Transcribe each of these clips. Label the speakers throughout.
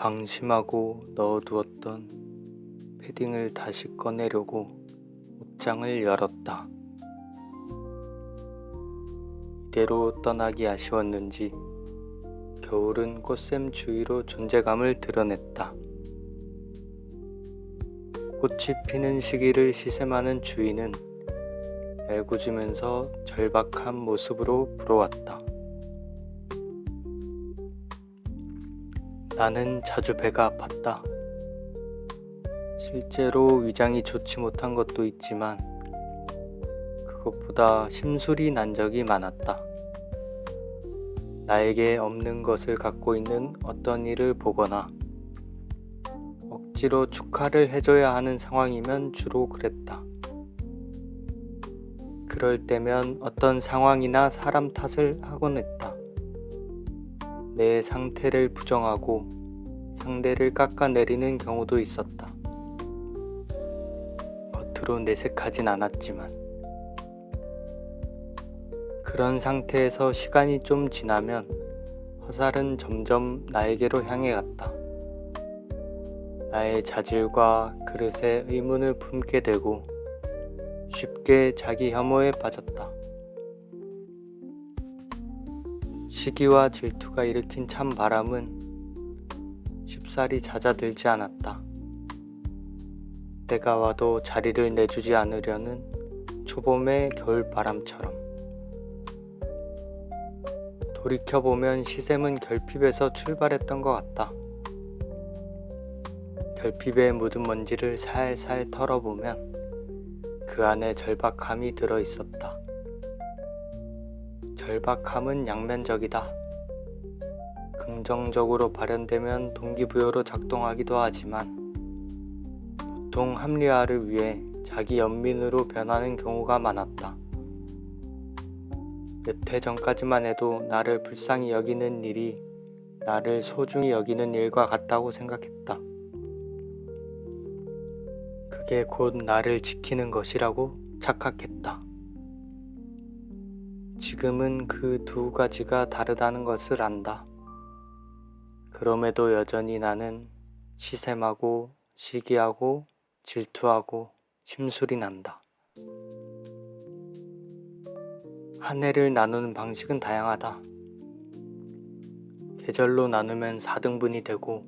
Speaker 1: 방심하고 넣어두었던 패딩을 다시 꺼내려고 옷장을 열었다. 이대로 떠나기 아쉬웠는지 겨울은 꽃샘 주위로 존재감을 드러냈다. 꽃이 피는 시기를 시샘하는 주위는 얄궂으면서 절박한 모습으로 불어왔다. 나는 자주 배가 아팠다. 실제로 위장이 좋지 못한 것도 있지만 그것보다 심술이 난 적이 많았다. 나에게 없는 것을 갖고 있는 어떤 일을 보거나 억지로 축하를 해줘야 하는 상황이면 주로 그랬다. 그럴 때면 어떤 상황이나 사람 탓을 하곤 했다. 내 상태를 부정하고 상대를 깎아내리는 경우도 있었다. 겉으로 내색하진 않았지만 그런 상태에서 시간이 좀 지나면 화살은 점점 나에게로 향해 갔다. 나의 자질과 그릇에 의문을 품게 되고 쉽게 자기 혐오에 빠졌다. 시기와 질투가 일으킨 참 바람은 쉽사리 잦아들지 않았다. 때가 와도 자리를 내주지 않으려는 초봄의 겨울바람처럼. 돌이켜보면 시샘은 결핍에서 출발했던 것 같다. 결핍에 묻은 먼지를 살살 털어보면 그 안에 절박함이 들어 있었다. 절박함은 양면적이다. 긍정적으로 발현되면 동기부여로 작동하기도 하지만 보통 합리화를 위해 자기 연민으로 변하는 경우가 많았다. 몇해 전까지만 해도 나를 불쌍히 여기는 일이 나를 소중히 여기는 일과 같다고 생각했다. 그게 곧 나를 지키는 것이라고 착각했다. 지금은 그 두 가지가 다르다는 것을 안다. 그럼에도 여전히 나는 시샘하고 시기하고 질투하고 심술이 난다. 한 해를 나누는 방식은 다양하다. 계절로 나누면 4등분이 되고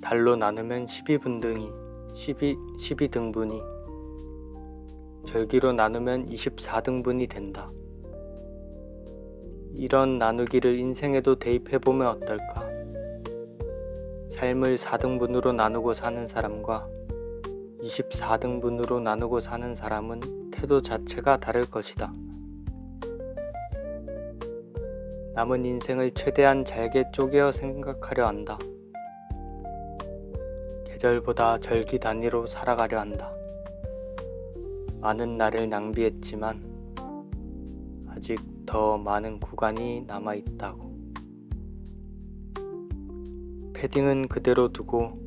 Speaker 1: 달로 나누면 12분등이 12, 12등분이 절기로 나누면 24등분이 된다. 이런 나누기를 인생에도 대입해보면 어떨까? 삶을 4등분으로 나누고 사는 사람과 24등분으로 나누고 사는 사람은 태도 자체가 다를 것이다. 남은 인생을 최대한 잘게 쪼개어 생각하려 한다. 계절보다 절기 단위로 살아가려 한다. 많은 날을 낭비했지만 아직 더 많은 구간이 남아 있다고. 패딩은 그대로 두고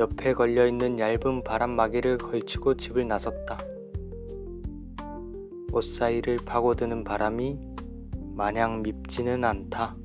Speaker 1: 옆에 걸려 있는 얇은 바람막이를 걸치고 집을 나섰다. 옷 사이를 파고드는 바람이 마냥 밉지는 않다.